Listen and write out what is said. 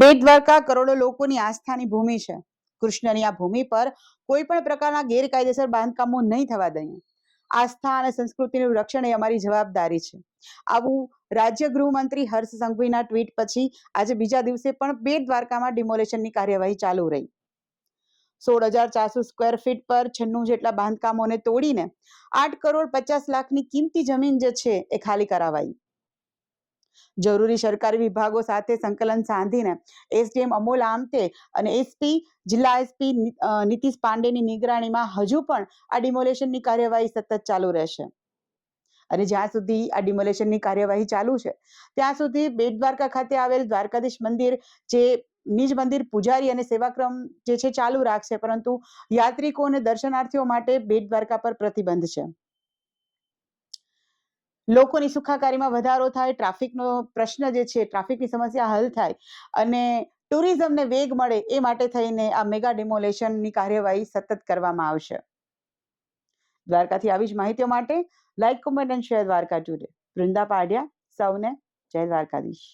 બેટ દ્વારકા કરોડો લોકોની આસ્થાની ભૂમિ છે. કૃષ્ણની આ ભૂમિ પર કોઈ પણ પ્રકારના ગેરકાયદેસર બાંધકામો નહીં થવા દઈએ. આસ્થા અને સંસ્કૃતિનું રક્ષણ એ અમારી જવાબદારી છે. આવું રાજ્ય ગૃહમંત્રી હર્ષ સંઘવીના ટ્વીટ પછી આજે બીજા દિવસે પણ બેટ દ્વારકામાં ડિમોલેશનની કાર્યવાહી ચાલુ રહી. સોળ હજાર ચારસો સ્ક્વેર ફીટ પર છન્નું જેટલા બાંધકામોને તોડીને આઠ કરોડ પચાસ લાખની કિંમતી જમીન જે છે એ ખાલી કરાવાઈ. જરૂરી સરકારી વિભાગો સાથે સંકલન સાધીને એસડીએમ અમોલ આમતે અને એસપી, જિલ્લા એસપી નીતિશ પાંડેની નિગરાણીમાં હજુ પણ આ ડિમોલેશનની કાર્યવાહી સતત ચાલુ રહેશે. અને જ્યાં સુધી આ ડિમોલેશનની કાર્યવાહી ચાલુ છે, ત્યાં સુધી બેટ દ્વારકા ખાતે આવેલ દ્વારકાધીશ મંદિર જે નિજ મંદિર પૂજારી અને સેવાક્રમ જે છે ચાલુ રાખશે, પરંતુ યાત્રિકો અને દર્શનાર્થીઓ માટે બેટ દ્વારકા પર પ્રતિબંધ છે. લોકોની સુખાકારીમાં વધારો થાય, ટ્રાફિકનો પ્રશ્ન જે છે, ટ્રાફિકની સમસ્યા હલ થાય અને ટુરિઝમને વેગ મળે એ માટે થઈને આ મેગા ડિમોલેશનની કાર્યવાહી સતત કરવામાં આવશે. દ્વારકાથી આવી જ માહિતીઓ માટે like comment and share Dwarka today Vrunda Padhya સૌને જય દ્વારકાધીશ.